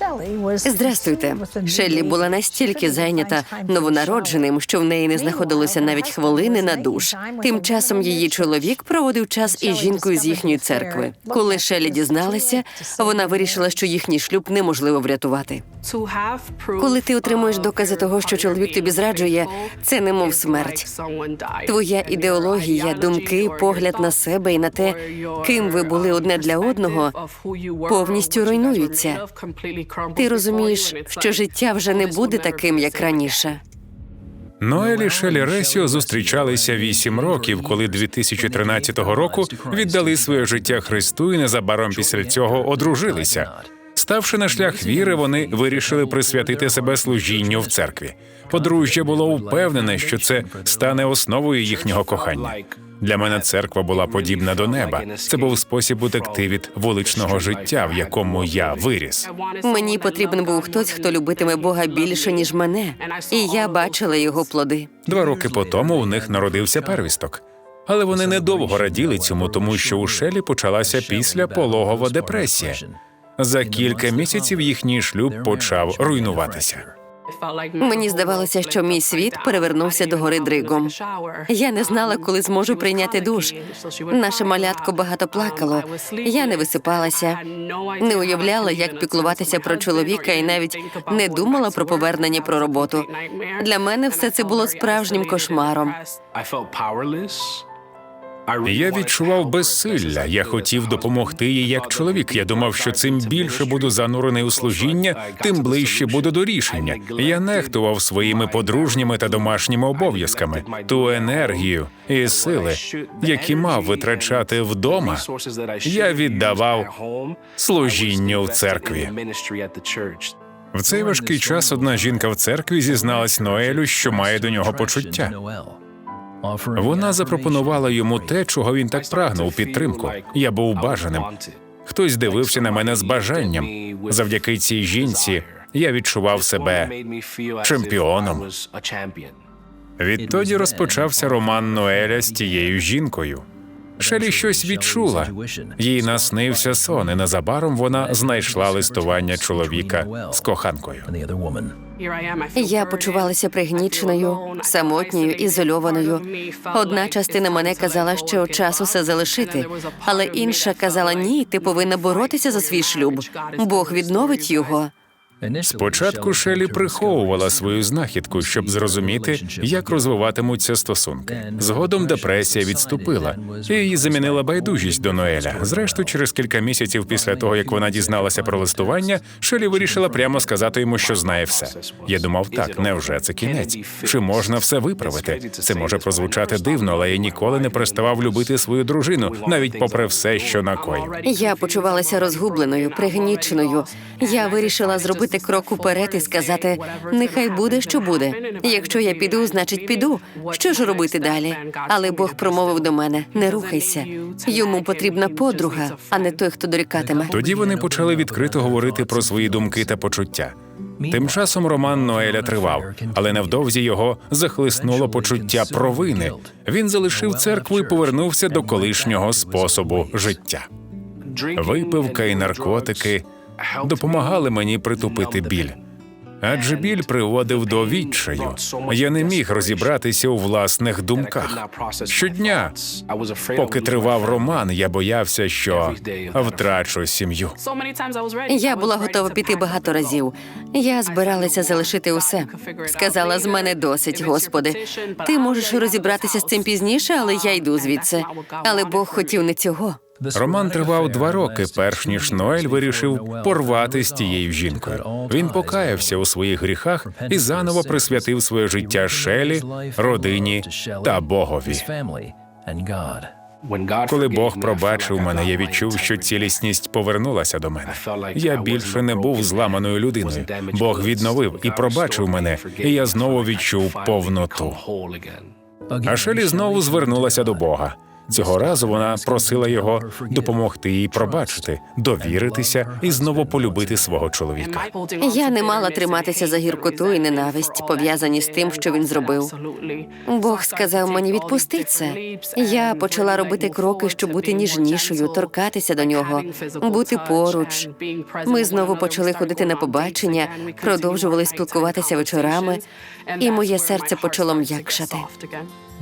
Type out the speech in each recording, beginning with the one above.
Alicia. Здрастуйте. Шеллі була настільки зайнята новонародженим, що в неї не знаходилося навіть хвилини на душ. Тим часом її чоловік проводив час із жінкою з їхньої церкви. Коли Шеллі дізналася, вона вирішила, що їхній шлюб неможливо врятувати. Коли ти отримуєш докази того, що чоловік тобі зраджує, це немов смерть. Твоя ідеологія, думки, погляд на себе і на те, ким ви були одне для одного, повністю руйнуються. Ти розумієш, що життя вже не буде таким, як раніше. Ноель Шелі Ресіо зустрічалися вісім років, коли 2013 року віддали своє життя Христу і незабаром після цього одружилися. Ставши на шлях віри, вони вирішили присвятити себе служінню в церкві. Подружжя було впевнене, що це стане основою їхнього кохання. Для мене церква була подібна до неба. Це був спосіб утекти від вуличного життя, в якому я виріс. Мені потрібен був хтось, хто любитиме Бога більше, ніж мене, і я бачила його плоди. Два роки по тому у них народився первісток. Але вони недовго раділи цьому, тому що у Шелі почалася після пологова депресія. За кілька місяців їхній шлюб почав руйнуватися. Мені здавалося, що мій світ перевернувся до гори дригом. Я не знала, коли зможу прийняти душ. Наше малятко багато плакало. Я не висипалася, не уявляла, як піклуватися про чоловіка, і навіть не думала про повернення про роботу. Для мене все це було справжнім кошмаром. Я відчував безсилля. Я хотів допомогти їй як чоловік. Я думав, що цим більше буду занурений у служіння, тим ближче буду до рішення. Я нехтував своїми подружніми та домашніми обов'язками, ту енергію і сили, які мав витрачати вдома. Я віддавав служінню в церкві. В цей важкий час одна жінка в церкві зізналась Ноелю, що має до нього почуття. Вона запропонувала йому те, чого він так прагнув підтримку. Я був бажаним. Хтось дивився на мене з бажанням. Завдяки цій жінці я відчував себе чемпіоном. Відтоді розпочався роман Ноеля з тією жінкою. Шелі щось відчула. Їй наснився сон, і незабаром вона знайшла листування чоловіка з коханкою. Я почувалася пригніченою, самотньою, ізольованою. Одна частина мене казала, що час усе залишити, але інша казала: ні, ти повинна боротися за свій шлюб. Бог відновить його. Спочатку Шелі приховувала свою знахідку, щоб зрозуміти, як розвиватимуться стосунки. Згодом депресія відступила, і її замінила байдужість до Ноеля. Зрештою, через кілька місяців після того, як вона дізналася про листування, Шелі вирішила прямо сказати йому, що знає все. Я думав, так, невже це кінець? Чи можна все виправити? Це може прозвучати дивно, але я ніколи не переставав любити свою дружину, навіть попри все, що накоїв. Я почувалася розгубленою, пригніченою. Я вирішила зробити крок уперед і сказати: нехай буде, що буде. Якщо я піду, значить піду. Що ж робити далі? Але Бог промовив до мене: не рухайся. Йому потрібна подруга, а не той, хто дорікатиме. Тоді вони почали відкрито говорити про свої думки та почуття. Тим часом роман Ноеля тривав, але невдовзі його захлиснуло почуття провини. Він залишив церкву і повернувся до колишнього способу життя. Випивка і наркотики допомагали мені притупити біль. Адже біль приводив до відчаю. Я не міг розібратися у власних думках. Щодня, поки тривав роман, я боявся, що втрачу сім'ю. Я була готова піти багато разів. Я збиралася залишити усе. Сказала, з мене досить, Господи. Ти можеш розібратися з цим пізніше, але я йду звідси. Але Бог хотів не цього. Роман тривав два роки, перш ніж Ноель вирішив порвати з тією жінкою. Він покаявся у своїх гріхах і заново присвятив своє життя Шелі, родині та Богові. Коли Бог пробачив мене, я відчув, що цілісність повернулася до мене. Я більше не був зламаною людиною. Бог відновив і пробачив мене, і я знову відчув повноту. А Шелі знову звернулася до Бога. Цього разу вона просила його допомогти їй пробачити, довіритися і знову полюбити свого чоловіка. Я не мала триматися за гіркоту і ненависть, пов'язані з тим, що він зробив. Бог сказав мені відпусти це. Я почала робити кроки, щоб бути ніжнішою, торкатися до нього, бути поруч. Ми знову почали ходити на побачення, продовжували спілкуватися вечорами, і моє серце почало м'якшати.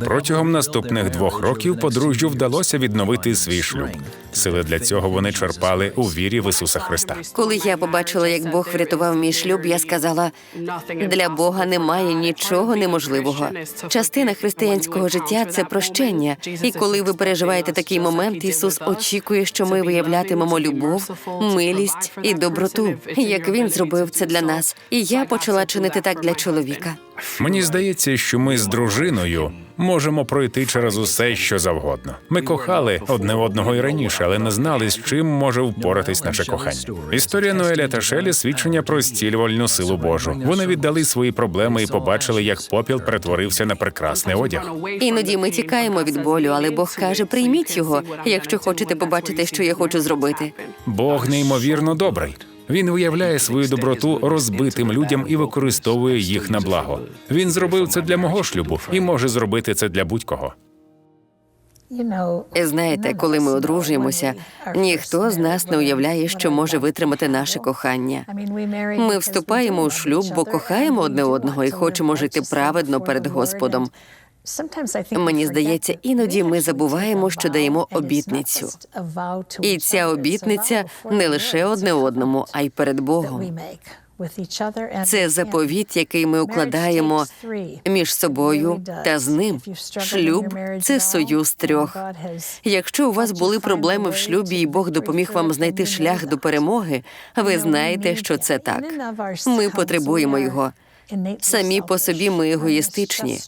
Протягом наступних двох років подружжю вдалося відновити свій шлюб. Сили для цього вони черпали у вірі в Ісуса Христа. Коли я побачила, як Бог врятував мій шлюб, я сказала: для Бога немає нічого неможливого. Частина християнського життя це прощення. І коли ви переживаєте такий момент, Ісус очікує, що ми виявлятимемо любов, милість і доброту, як він зробив це для нас. І я почала чинити так для чоловіка. Мені здається, що ми з дружиною можемо пройти через усе, що завгодно. Ми кохали одне одного і раніше, але не знали, з чим може впоратись наше кохання. Історія Ноеля та Шелі свідчення про стілювальну силу Божу. Вони віддали свої проблеми і побачили, як попіл перетворився на прекрасний одяг. Іноді ми тікаємо від болю, але Бог каже: прийміть його, якщо хочете побачити, що я хочу зробити. Бог неймовірно добрий. Він виявляє свою доброту розбитим людям і використовує їх на благо. Він зробив це для мого шлюбу і може зробити це для будь-кого. Знаєте, коли ми одружуємося, ніхто з нас не уявляє, що може витримати наше кохання. Ми вступаємо у шлюб, бо кохаємо одне одного і хочемо жити праведно перед Господом. Мені здається, іноді ми забуваємо, що даємо обітницю. І ця обітниця не лише одне одному, а й перед Богом. Це заповіт, який ми укладаємо між собою та з ним. Шлюб це союз трьох. Якщо у вас були проблеми в шлюбі, і Бог допоміг вам знайти шлях до перемоги, ви знаєте, що це так. Ми потребуємо його. Самі по собі ми егоїстичні.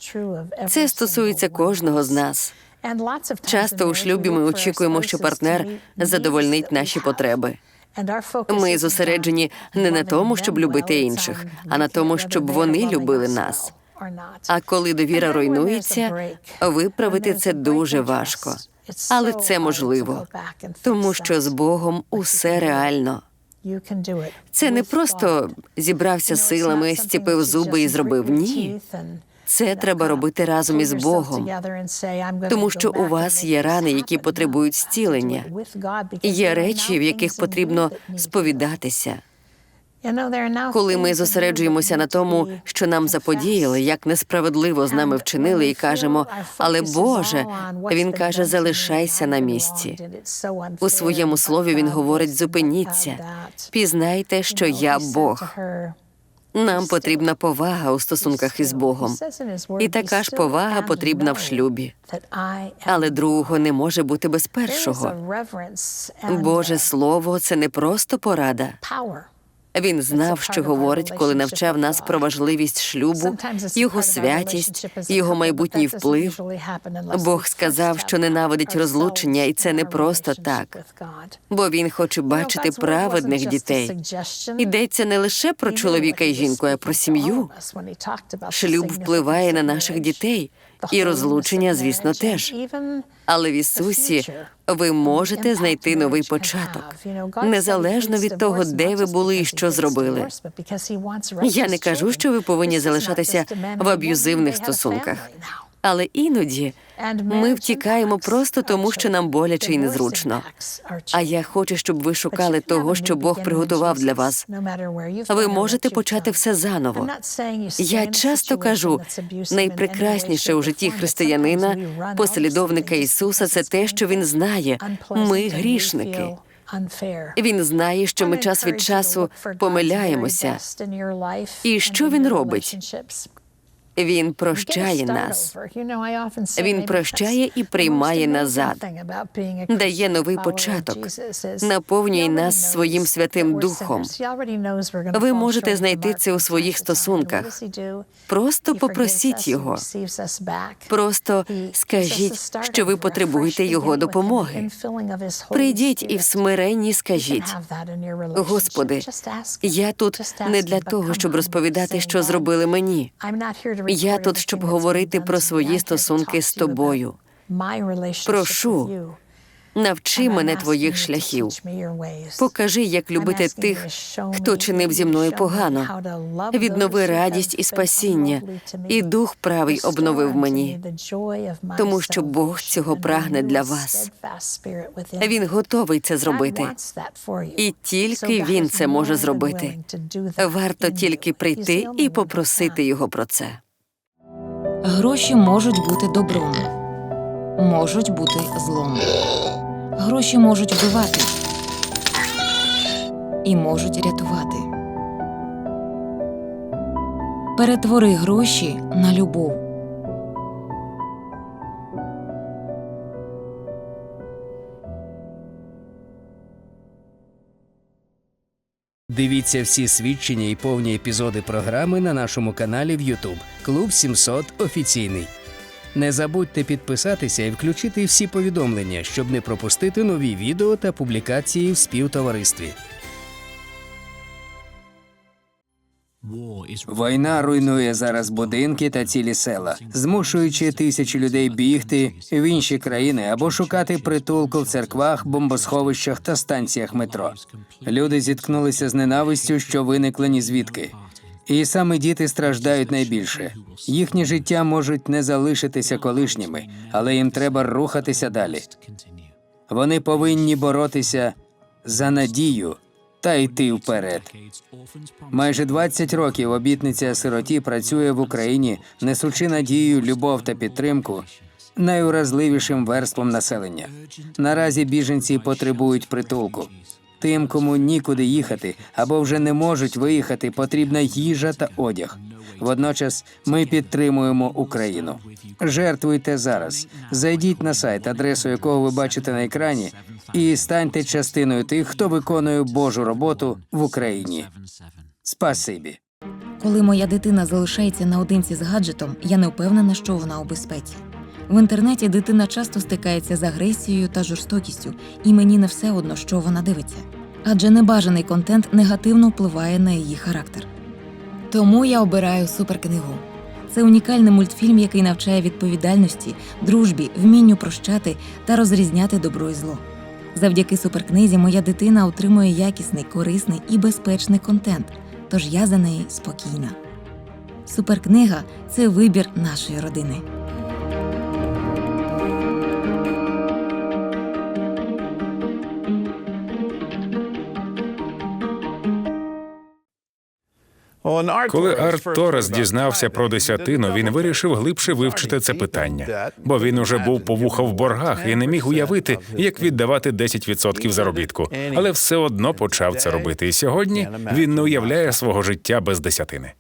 Це стосується кожного з нас. Часто у шлюбі ми очікуємо, що партнер задовольнить наші потреби. Ми зосереджені не на тому, щоб любити інших, а на тому, щоб вони любили нас. А коли довіра руйнується, виправити це дуже важко. Але це можливо, тому що з Богом усе реально. Це не просто зібрався силами, стіпив зуби і зробив. Ні. Це треба робити разом із Богом, тому що у вас є рани, які потребують зцілення. Є речі, в яких потрібно сповідатися. Коли ми зосереджуємося на тому, що нам заподіяли, як несправедливо з нами вчинили, і кажемо, але Боже, він каже, залишайся на місці. У своєму слові він говорить: зупиніться, пізнайте, що я Бог. Нам потрібна повага у стосунках із Богом. І така ж повага потрібна в шлюбі. Але другого не може бути без першого. Боже Слово це не просто порада. Він знав, що говорить, коли навчав нас про важливість шлюбу, його святість, його майбутній вплив. Бог сказав, що ненавидить розлучення, і це не просто так. Бо він хоче бачити праведних дітей. Йдеться не лише про чоловіка і жінку, а про сім'ю. Шлюб впливає на наших дітей, і розлучення, звісно, теж. Але в Ісусі ви можете знайти новий початок, незалежно від того, де ви були і що зробили. Я не кажу, що ви повинні залишатися в аб'юзивних стосунках. Але іноді ми втікаємо просто тому, що нам боляче і незручно. А я хочу, щоб ви шукали того, що Бог приготував для вас. Ви можете почати все заново. Я часто кажу, найпрекрасніше у житті християнина, послідовника Ісуса, це те, що він знає. Ми грішники. Він знає, що ми час від часу помиляємося. І що він робить? Він прощає нас. Він прощає і приймає назад, дає новий початок, наповнює нас своїм святим духом. Ви можете знайти це у своїх стосунках. Просто попросіть його. Просто скажіть, що ви потребуєте його допомоги. Прийдіть і в смиренні скажіть, Господи, я тут не для того, щоб розповідати, що зробили мені. Я тут, щоб говорити про свої стосунки з тобою. Прошу, навчи мене твоїх шляхів. Покажи, як любити тих, хто чинив зі мною погано. Віднови радість і спасіння, і дух правий обновив мені, тому що Бог цього прагне для вас. Він готовий це зробити. І тільки він це може зробити. Варто тільки прийти і попросити його про це. Гроші можуть бути добром, можуть бути злом. Гроші можуть вбивати і можуть рятувати. Перетвори гроші на любов. Дивіться всі свідчення і повні епізоди програми на нашому каналі в YouTube Клуб 700 офіційний. Не забудьте підписатися і включити всі повідомлення, щоб не пропустити нові відео та публікації в співтоваристві. Війна руйнує зараз будинки та цілі села, змушуючи тисячі людей бігти в інші країни або шукати притулку в церквах, бомбосховищах та станціях метро. Люди зіткнулися з ненавистю, що виникла ні звідки. І саме діти страждають найбільше. Їхні життя можуть не залишитися колишніми, але їм треба рухатися далі. Вони повинні боротися за надію та йти вперед. Майже 20 років обітниця сироті працює в Україні, несучи надію, любов та підтримку найуразливішим верствам населення. Наразі біженці потребують притулку. Тим, кому нікуди їхати або вже не можуть виїхати, потрібна їжа та одяг. Водночас ми підтримуємо Україну. Жертвуйте зараз. Зайдіть на сайт, адресу якого ви бачите на екрані, і станьте частиною тих, хто виконує Божу роботу в Україні. Спасибі. Коли моя дитина залишається наодинці з гаджетом, я не впевнена, що вона у безпеці. В інтернеті дитина часто стикається з агресією та жорстокістю, і мені не все одно, що вона дивиться. Адже небажаний контент негативно впливає на її характер. Тому я обираю суперкнигу. Це унікальний мультфільм, який навчає відповідальності, дружбі, вмінню прощати та розрізняти добро і зло. Завдяки суперкнизі моя дитина отримує якісний, корисний і безпечний контент, тож я за неї спокійна. Суперкнига це вибір нашої родини. Коли Арт Торес дізнався про десятину, він вирішив глибше вивчити це питання, бо він уже був по вуха в боргах і не міг уявити, як віддавати 10% заробітку. Але все одно почав це робити. І сьогодні він не уявляє свого життя без десятини.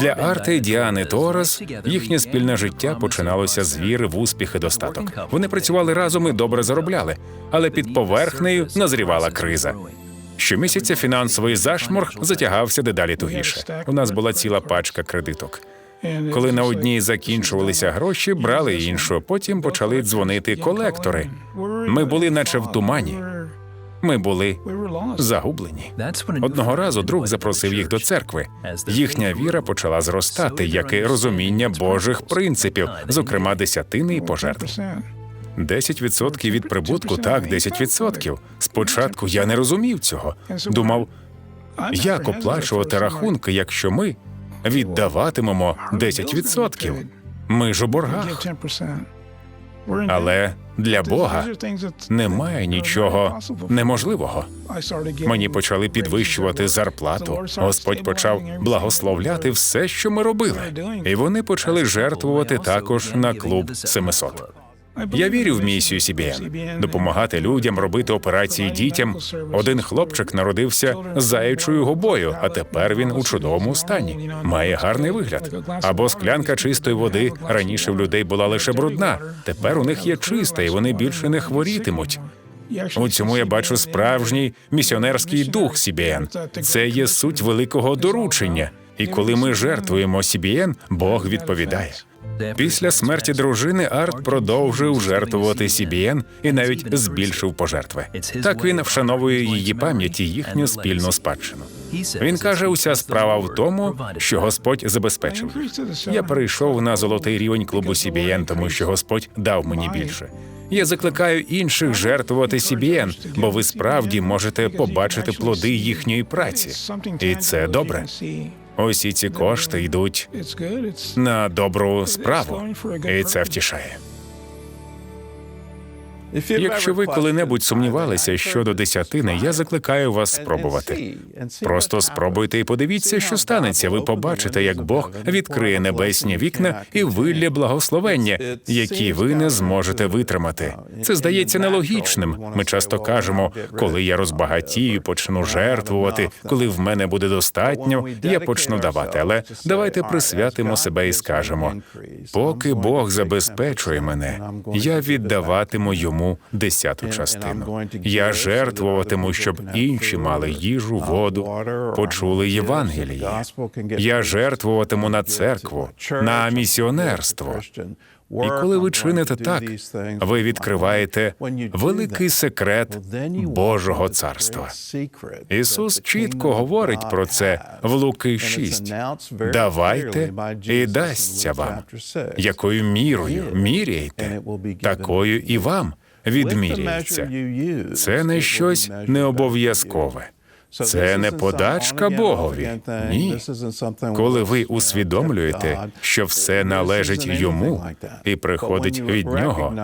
Для Арта і Діани Торес їхнє спільне життя починалося з віри в успіх і достаток. Вони працювали разом і добре заробляли, але під поверхнею назрівала криза. Щомісяця фінансовий зашморг затягався дедалі тугіше. У нас була ціла пачка кредиток. Коли на одній закінчувалися гроші, брали іншу. Потім почали дзвонити колектори. Ми були, наче в тумані. Ми були загублені. Одного разу друг запросив їх до церкви. Їхня віра почала зростати, як і розуміння Божих принципів, зокрема десятини і пожертв. 10% від прибутку, так, 10%. Спочатку я не розумів цього. Думав, як оплачувати рахунки, якщо ми віддаватимемо 10%? Ми ж у боргах. Але для Бога немає нічого неможливого. Мені почали підвищувати зарплату. Господь почав благословляти все, що ми робили, і вони почали жертвувати також на клуб 700. Я вірю в місію CBN – допомагати людям робити операції дітям. Один хлопчик народився з заячою губою, а тепер він у чудовому стані. Має гарний вигляд. Або склянка чистої води раніше в людей була лише брудна. Тепер у них є чиста, і вони більше не хворітимуть. У цьому я бачу справжній місіонерський дух CBN. Це є суть великого доручення. І коли ми жертвуємо CBN, Бог відповідає. Після смерті дружини Арт продовжив жертвувати CBN і навіть збільшив пожертви. Так він вшановує її пам'ять і їхню спільну спадщину. Він каже, уся справа в тому, що Господь забезпечив. Я перейшов на золотий рівень клубу CBN, тому що Господь дав мені більше. Я закликаю інших жертвувати CBN, бо ви справді можете побачити плоди їхньої праці. І це добре. Усі ці кошти йдуть на добру справу, і це втішає. Якщо ви коли-небудь сумнівалися щодо десятини, я закликаю вас спробувати. Просто спробуйте і подивіться, що станеться. Ви побачите, як Бог відкриє небесні вікна і вилє благословення, які ви не зможете витримати. Це здається нелогічним. Ми часто кажемо, коли я розбагатію, почну жертвувати, коли в мене буде достатньо, я почну давати. Але давайте присвятимо себе і скажемо: поки Бог забезпечує мене, я віддаватиму йому десяту частину. Я жертвуватиму, щоб інші мали їжу, воду, почули Євангеліє. Я жертвуватиму на церкву, на місіонерство. І коли ви чините так, ви відкриваєте великий секрет Божого царства. Ісус чітко говорить про це в Луки 6. Давайте і дасться вам. Якою мірою міряєте, такою і вам відміряється. Це не щось необов'язкове. Це не подачка Богові. Ні. Коли ви усвідомлюєте, що все належить йому і приходить від нього,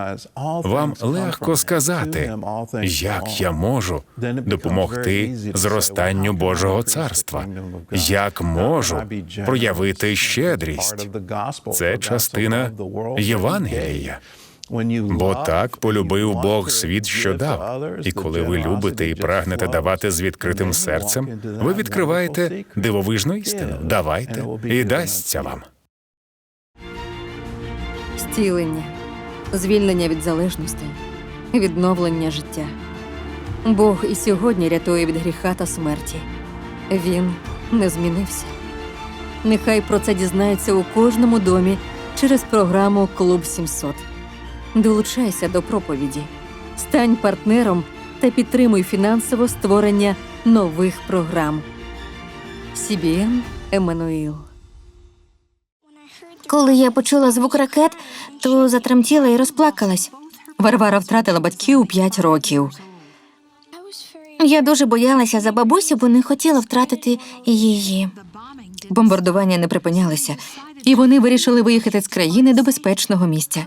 вам легко сказати, як я можу допомогти зростанню Божого царства, як можу проявити щедрість. Це частина Євангелія. Бо так полюбив Бог світ, що дав. І коли ви любите і прагнете давати з відкритим серцем, ви відкриваєте дивовижну істину. Давайте і дасться вам. Зцілення, звільнення від залежностей, відновлення життя. Бог і сьогодні рятує від гріха та смерті. Він не змінився. Нехай про це дізнається у кожному домі через програму Клуб 700. Долучайся до проповіді, стань партнером та підтримуй фінансово створення нових програм. CBN Еммануїл. Коли я почула звук ракет, то затремтіла і розплакалась. Варвара втратила батьків у 5 років. Я дуже боялася за бабусю, бо не хотіла втратити її. Бомбардування не припинялися, і вони вирішили виїхати з країни до безпечного місця.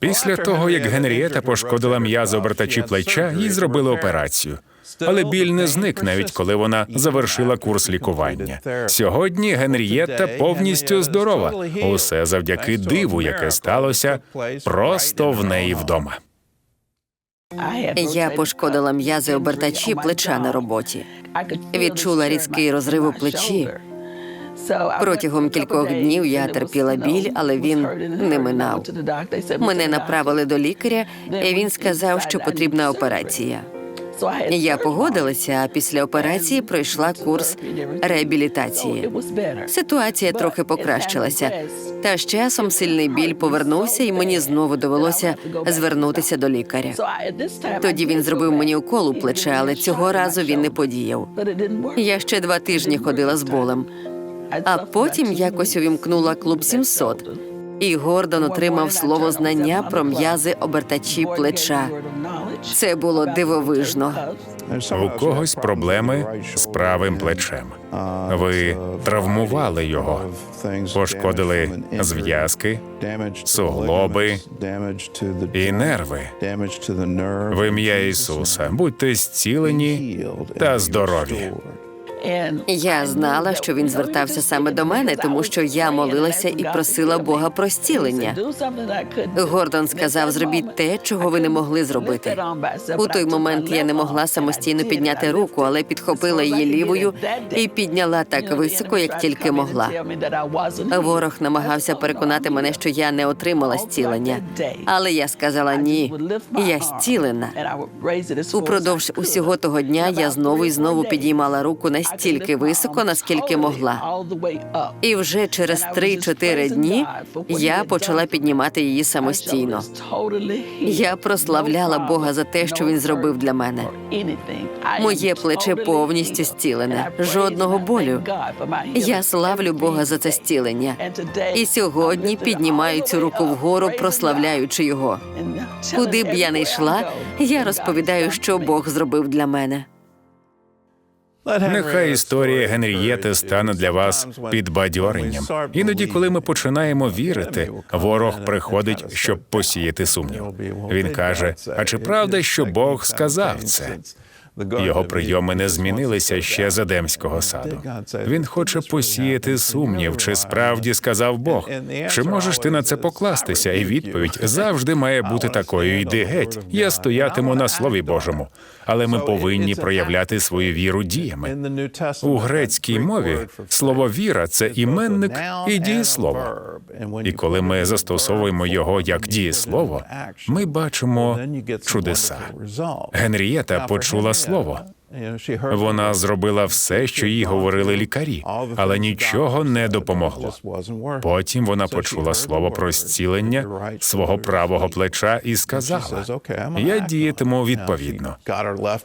Після того, як Генрієта пошкодила м'язи обертачі плеча, їй зробили операцію. Але біль не зник, навіть коли вона завершила курс лікування. Сьогодні Генрієта повністю здорова. Усе завдяки диву, яке сталося просто в неї вдома. Я пошкодила м'язи обертачі плеча на роботі. Відчула різкий розрив у плечі. Протягом кількох днів я терпіла біль, але він не минав. Мене направили до лікаря, і він сказав, що потрібна операція. Я погодилася, а після операції пройшла курс реабілітації. Ситуація трохи покращилася. Та з часом сильний біль повернувся, і мені знову довелося звернутися до лікаря. Тоді він зробив мені укол у плече, але цього разу він не подіяв. Я ще два тижні ходила з болем. А потім якось увімкнула клуб 700. І Гордон отримав слово знання про м'язи обертачі плеча. Це було дивовижно. У когось проблеми з правим плечем. Ви травмували його, пошкодили зв'язки, суглоби і нерви. В ім'я Ісуса будьте зцілені та здорові. Я знала, що він звертався саме до мене, тому що я молилася і просила Бога про зцілення. Гордон сказав: зробіть те, чого ви не могли зробити. У той момент я не могла самостійно підняти руку, але підхопила її лівою і підняла так високо, як тільки могла. Ворог намагався переконати мене, що я не отримала зцілення. Але я сказала ні. Я зцілена. Упродовж усього того дня я знову і знову підіймала руку настільки високо, наскільки могла. І вже через 3-4 дні я почала піднімати її самостійно. Я прославляла Бога за те, що він зробив для мене. Моє плече повністю зцілене, жодного болю. Я славлю Бога за це зцілення. І сьогодні піднімаю цю руку вгору, прославляючи його. Куди б я не йшла, я розповідаю, що Бог зробив для мене. Нехай історія Генрієти стане для вас підбадьоренням. Іноді, коли ми починаємо вірити, ворог приходить, щоб посіяти сумнів. Він каже: А чи правда, що Бог сказав це? Його прийоми не змінилися ще з Едемського саду. Він хоче посіяти сумнів, чи справді сказав Бог. Чи можеш ти на це покластися? І відповідь завжди має бути такою. Йди геть. Я стоятиму на слові Божому, але ми повинні проявляти свою віру діями. У грецькій мові слово віра це іменник і дієслово. І коли ми застосовуємо його як дієслово, ми бачимо чудеса. Генрієта почула слово. Вона зробила все, що їй говорили лікарі, але нічого не допомогло. Потім вона почула слово про зцілення свого правого плеча і сказала: Я діятиму відповідно.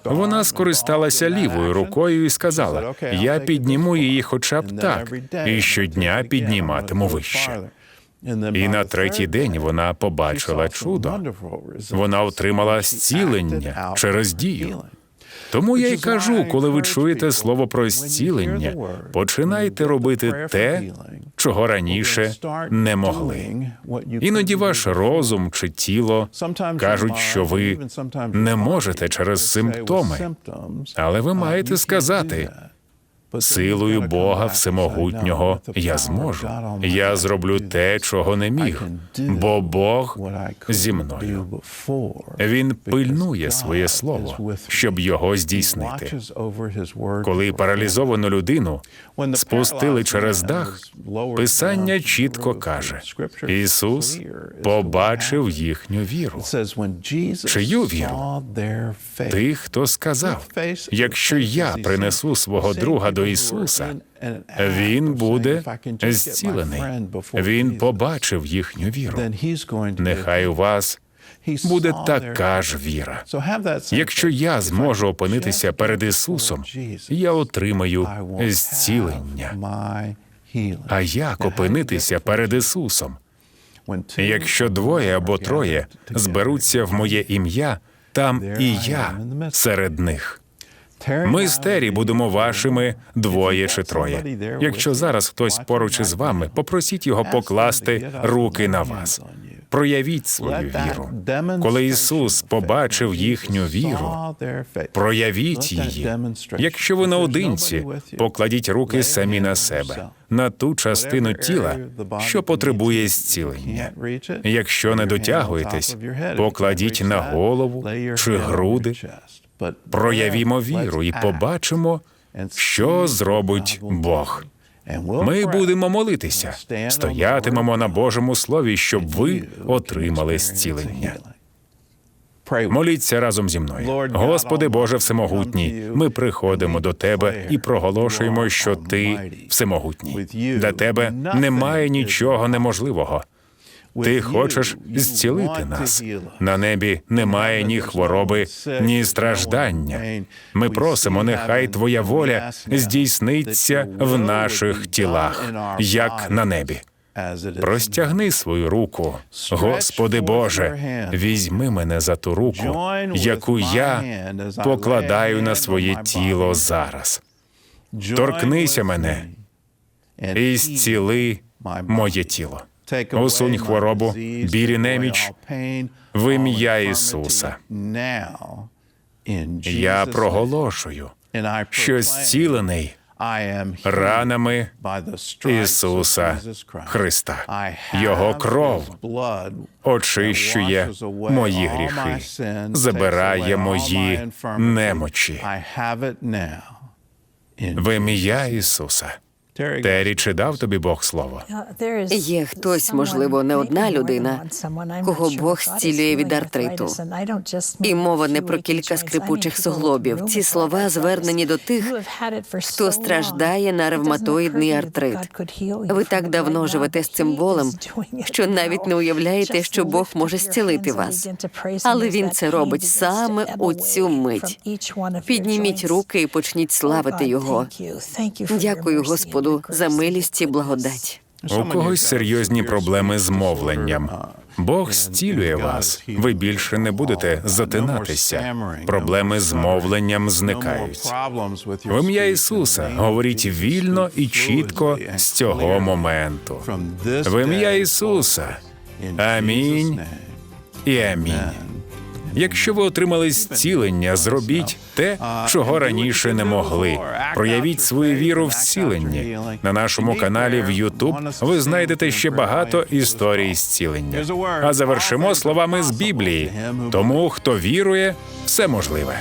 Вона скористалася лівою рукою і сказала: Я підніму її хоча б так, і щодня підніматиму вище. І на третій день вона побачила чудо. Вона отримала зцілення через дію. Тому я й кажу, коли ви чуєте слово про зцілення, починайте робити те, чого раніше не могли. Іноді ваш розум чи тіло кажуть, що ви не можете через симптоми, але ви маєте сказати. Силою Бога Всемогутнього я зможу. Я зроблю те, чого не міг, бо Бог зі мною. Він пильнує своє слово, щоб його здійснити. Коли паралізовану людину спустили через дах, писання чітко каже: Ісус побачив їхню віру. Чию віру? Тих, хто сказав: якщо я принесу свого друга до Ісуса, він буде зцілений. Він побачив їхню віру. Нехай у вас буде така ж віра. Якщо я зможу опинитися перед Ісусом, я отримаю зцілення. А як опинитися перед Ісусом? Якщо двоє або троє зберуться в моє ім'я, там і я серед них. Ми з Тері будемо вашими двоє чи троє. Якщо зараз хтось поруч із вами, попросіть його покласти руки на вас. Проявіть свою віру. Коли Ісус побачив їхню віру, проявіть її. Якщо ви наодинці, покладіть руки самі на себе, на ту частину тіла, що потребує зцілення. Якщо не дотягуєтесь, покладіть на голову чи груди. Проявімо віру і побачимо, що зробить Бог. Ми будемо молитися, стоятимемо на Божому слові, щоб ви отримали зцілення. Моліться разом зі мною. Господи Боже Всемогутній, ми приходимо до Тебе і проголошуємо, що Ти всемогутній. Для Тебе немає нічого неможливого. Ти хочеш зцілити нас. На небі немає ні хвороби, ні страждання. Ми просимо, нехай Твоя воля здійсниться в наших тілах, як на небі. Простягни свою руку, Господи Боже, візьми мене за ту руку, яку я покладаю на своє тіло зараз. Торкнися мене і зціли моє тіло. Усунь хворобу, біль і неміч в ім'я Ісуса. Я проголошую, що зцілений ранами Ісуса Христа. Його кров очищує мої гріхи, забирає мої немочі. В ім'я Ісуса. Террі, чи дав тобі Бог слово? Є хтось, можливо, не одна людина, кого Бог зцілює від артриту. І мова не про кілька скрипучих суглобів. Ці слова звернені до тих, хто страждає на ревматоїдний артрит. Ви так давно живете з цим болем, що навіть не уявляєте, що Бог може зцілити вас. Але він це робить саме у цю мить. Підніміть руки і почніть славити його. Дякую Господу за милість і благодать. У когось серйозні проблеми з мовленням. Бог зцілює вас. Ви більше не будете затинатися. Проблеми з мовленням зникають. В ім'я Ісуса говоріть вільно і чітко з цього моменту. В ім'я Ісуса. Амінь і амінь. Якщо ви отримали зцілення, зробіть те, чого раніше не могли. Проявіть свою віру в зціленні. На нашому каналі в YouTube ви знайдете ще багато історій зцілення. А завершимо словами з Біблії. Тому, хто вірує, все можливе.